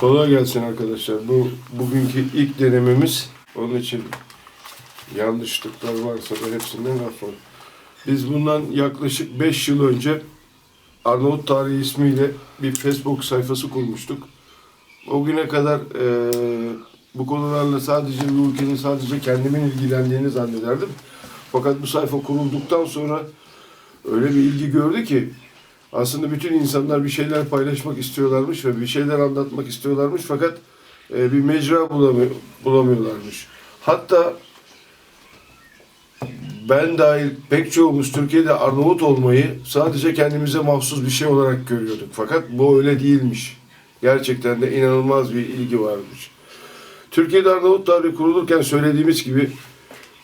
Kolay gelsin arkadaşlar. Bu bugünkü ilk denememiz. Onun için yanlışlıklar varsa da hepsinden affola. Biz bundan yaklaşık 5 yıl önce Arnavut Tarihi ismiyle bir Facebook sayfası kurmuştuk. O güne kadar eee, bu konularla sadece bu ülkenin sadece kendimin ilgilendiğini zannederdim. Fakat bu sayfa kurulduktan sonra öyle bir ilgi gördü ki aslında bütün insanlar bir şeyler paylaşmak istiyorlarmış ve bir şeyler anlatmak istiyorlarmış fakat e, bir mecra bulamıyor, bulamıyorlarmış. Hatta ben dahil pek çoğumuz Türkiye'de Arnavut olmayı sadece kendimize mahsus bir şey olarak görüyorduk. Fakat bu öyle değilmiş. Gerçekten de inanılmaz bir ilgi varmış. Türkiye'de Arnavut tarihi kurulurken söylediğimiz gibi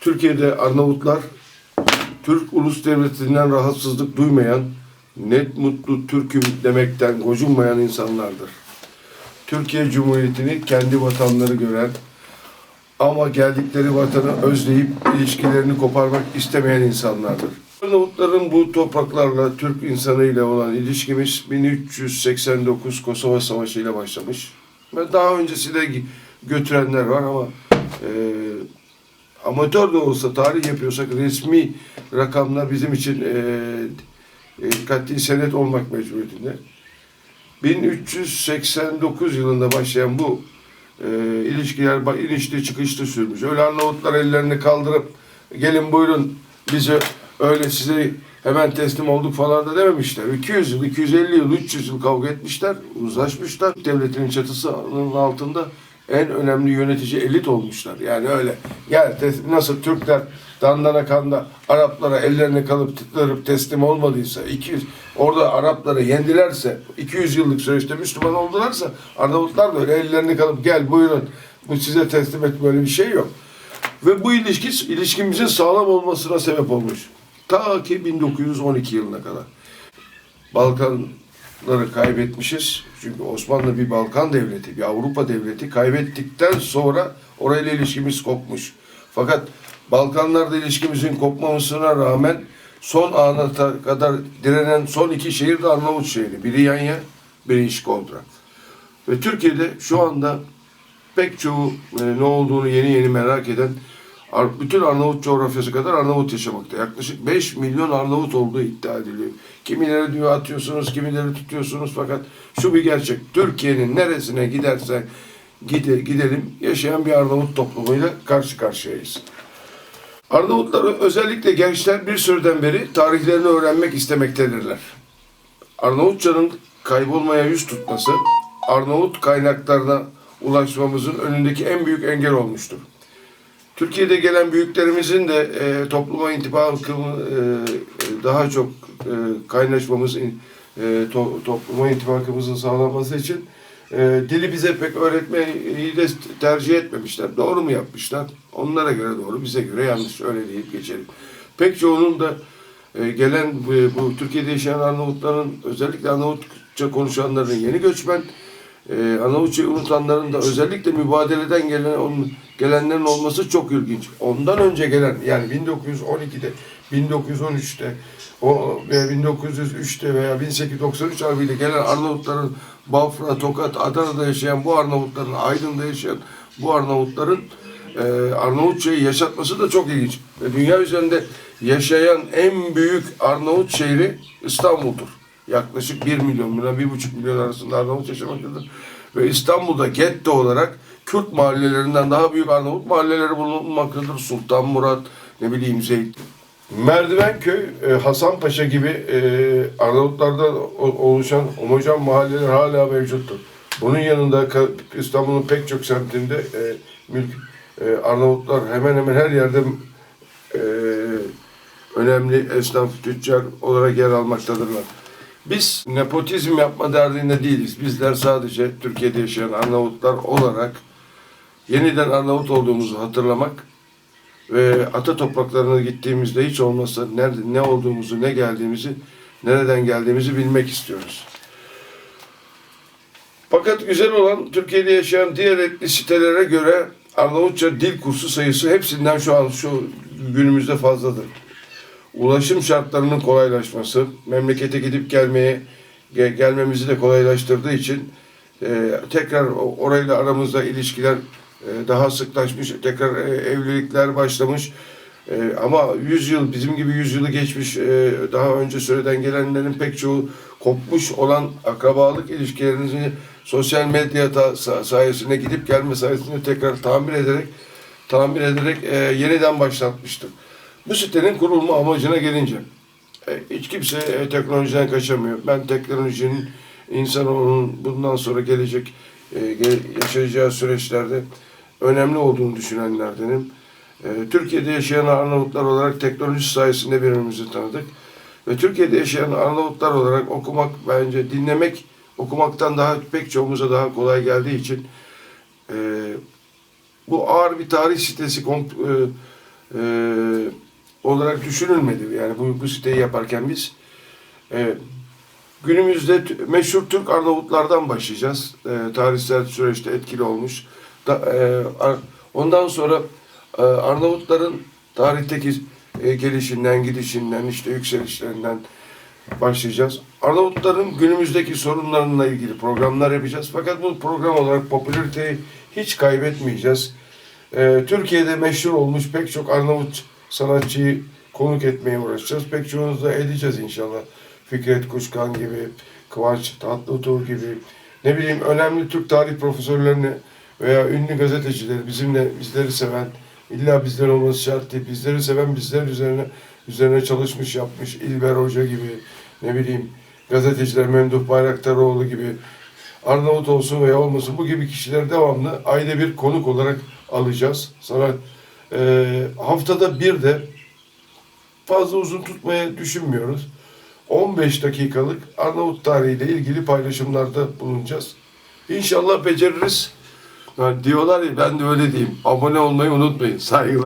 Türkiye'de Arnavutlar Türk ulus devletinden rahatsızlık duymayan, net mutlu Türk'üm demekten gocunmayan insanlardır. Türkiye Cumhuriyeti'ni kendi vatanları gören ama geldikleri vatanı özleyip ilişkilerini koparmak istemeyen insanlardır. Arnavutların bu topraklarla Türk insanıyla olan ilişkimiz 1389 Kosova Savaşı ile başlamış. Ve daha öncesinde götürenler var ama e, amatör de olsa tarih yapıyorsak resmi rakamlar bizim için e, e, katli senet olmak mecburiyetinde. 1389 yılında başlayan bu e, ilişkiler inişli çıkışlı sürmüş. Öyle Arnavutlar ellerini kaldırıp gelin buyurun bize öyle size hemen teslim olduk falan da dememişler. 200 yıl, 250 yıl, 300 yıl kavga etmişler, uzlaşmışlar. Devletinin çatısının altında en önemli yönetici elit olmuşlar. Yani öyle tes- nasıl Türkler dandana kanda Araplara ellerini kalıp tıklarıp teslim olmadıysa 200 orada Arapları yendilerse 200 yıllık süreçte Müslüman oldularsa Arnavutlar da öyle ellerini kalıp gel buyurun bu size teslim et böyle bir şey yok. Ve bu ilişki ilişkimizin sağlam olmasına sebep olmuş. Ta ki 1912 yılına kadar. Balkanları kaybetmişiz. Çünkü Osmanlı bir Balkan devleti, bir Avrupa devleti. Kaybettikten sonra orayla ilişkimiz kopmuş. Fakat Balkanlarda ilişkimizin kopmamasına rağmen son ana kadar direnen son iki şehir de Arnavut şehri. Biri Yanya, biri İşkodra. Ve Türkiye'de şu anda pek çoğu e, ne olduğunu yeni yeni merak eden Bütün Arnavut coğrafyası kadar Arnavut yaşamakta. Yaklaşık 5 milyon Arnavut olduğu iddia ediliyor. Kimileri diyor atıyorsunuz, kimileri tutuyorsunuz fakat şu bir gerçek. Türkiye'nin neresine giderse gide, gidelim yaşayan bir Arnavut toplumuyla karşı karşıyayız. Arnavutlar özellikle gençler bir süreden beri tarihlerini öğrenmek istemektedirler. Arnavutçanın kaybolmaya yüz tutması Arnavut kaynaklarına ulaşmamızın önündeki en büyük engel olmuştur. Türkiye'de gelen büyüklerimizin de e, topluma intibakımı e, daha çok e, kaynaşmamız, e, to, topluma intibakımızın sağlanması için e, dili bize pek öğretmeyi de tercih etmemişler. Doğru mu yapmışlar? Onlara göre doğru, bize göre yanlış. Öyle deyip geçelim. Pek çoğunun da e, gelen bu, bu Türkiye'de yaşayan Arnavutların, özellikle Arnavutça konuşanların yeni göçmen, e, Arnavutçayı unutanların da özellikle mübadeleden gelen onun, gelenlerin olması çok ilginç. Ondan önce gelen yani 1912'de, 1913'te, o veya 1903'te veya 1893 harbiyle gelen Arnavutların Bafra, Tokat, Adana'da yaşayan bu Arnavutların, Aydın'da yaşayan bu Arnavutların e, Arnavutçayı yaşatması da çok ilginç. Ve dünya üzerinde yaşayan en büyük Arnavut şehri İstanbul'dur. Yaklaşık 1 milyon, milyon, 1,5 milyon arasında Arnavut yaşamaktadır. Ve İstanbul'da getto olarak Kürt mahallelerinden daha büyük Arnavut mahalleleri bulunmaktadır. Sultan Murat, ne bileyim Zeytin. Merdivenköy, e, Hasanpaşa gibi e, Arnavutlardan oluşan homojen mahalleler hala mevcuttur. Bunun yanında İstanbul'un pek çok semtinde e, mülk Arnavutlar hemen hemen her yerde önemli esnaf, tüccar olarak yer almaktadırlar. Biz nepotizm yapma derdinde değiliz. Bizler sadece Türkiye'de yaşayan Arnavutlar olarak yeniden Arnavut olduğumuzu hatırlamak ve ata topraklarına gittiğimizde hiç olmazsa nerede ne olduğumuzu, ne geldiğimizi, nereden geldiğimizi bilmek istiyoruz. Fakat güzel olan Türkiye'de yaşayan diğer etnisitelere göre Arnavutça dil kursu sayısı hepsinden şu an şu günümüzde fazladır. Ulaşım şartlarının kolaylaşması, memlekete gidip gelmeye ge- gelmemizi de kolaylaştırdığı için e, tekrar orayla aramızda ilişkiler e, daha sıklaşmış, tekrar e, evlilikler başlamış. E, ama 100 yıl, bizim gibi 100 yılı geçmiş, e, daha önce süreden gelenlerin pek çoğu kopmuş olan akrabalık ilişkilerinizi sosyal medya sayesinde gidip gelme sayesinde tekrar tamir ederek tamir ederek e, yeniden başlatmıştır. Bu sitenin kurulma amacına gelince e, hiç kimse e, teknolojiden kaçamıyor. Ben teknolojinin insanoğlunun bundan sonra gelecek e, yaşayacağı süreçlerde önemli olduğunu düşünenlerdenim. Türkiye'de yaşayan Arnavutlar olarak teknoloji sayesinde birbirimizi tanıdık. Ve Türkiye'de yaşayan Arnavutlar olarak okumak bence dinlemek okumaktan daha pek çoğumuza daha kolay geldiği için bu ağır bir tarih sitesi e, olarak düşünülmedi. Yani bu, bu siteyi yaparken biz e, günümüzde meşhur Türk Arnavutlardan başlayacağız. E, tarihsel süreçte etkili olmuş. Da, e, Ar- ondan sonra e, Arnavutların tarihteki e, gelişinden, gidişinden, işte yükselişlerinden başlayacağız. Arnavutların günümüzdeki sorunlarıyla ilgili programlar yapacağız. Fakat bu program olarak popülariteyi hiç kaybetmeyeceğiz. Ee, Türkiye'de meşhur olmuş pek çok Arnavut sanatçıyı konuk etmeye uğraşacağız. Pek çoğunu da edeceğiz inşallah. Fikret Kuşkan gibi, Kıvanç Tatlıtuğ gibi, ne bileyim önemli Türk tarih profesörlerini veya ünlü gazetecileri bizimle bizleri seven, illa bizler olması şart değil, bizleri seven bizler üzerine üzerine çalışmış yapmış İlber Hoca gibi, ne bileyim gazeteciler Memduh Bayraktaroğlu gibi Arnavut olsun veya olmasın bu gibi kişileri devamlı ayda bir konuk olarak alacağız. Sonra e, haftada bir de fazla uzun tutmaya düşünmüyoruz. 15 dakikalık Arnavut tarihiyle ilgili paylaşımlarda bulunacağız. İnşallah beceririz. Yani diyorlar ya ben de öyle diyeyim. Abone olmayı unutmayın. Saygılar.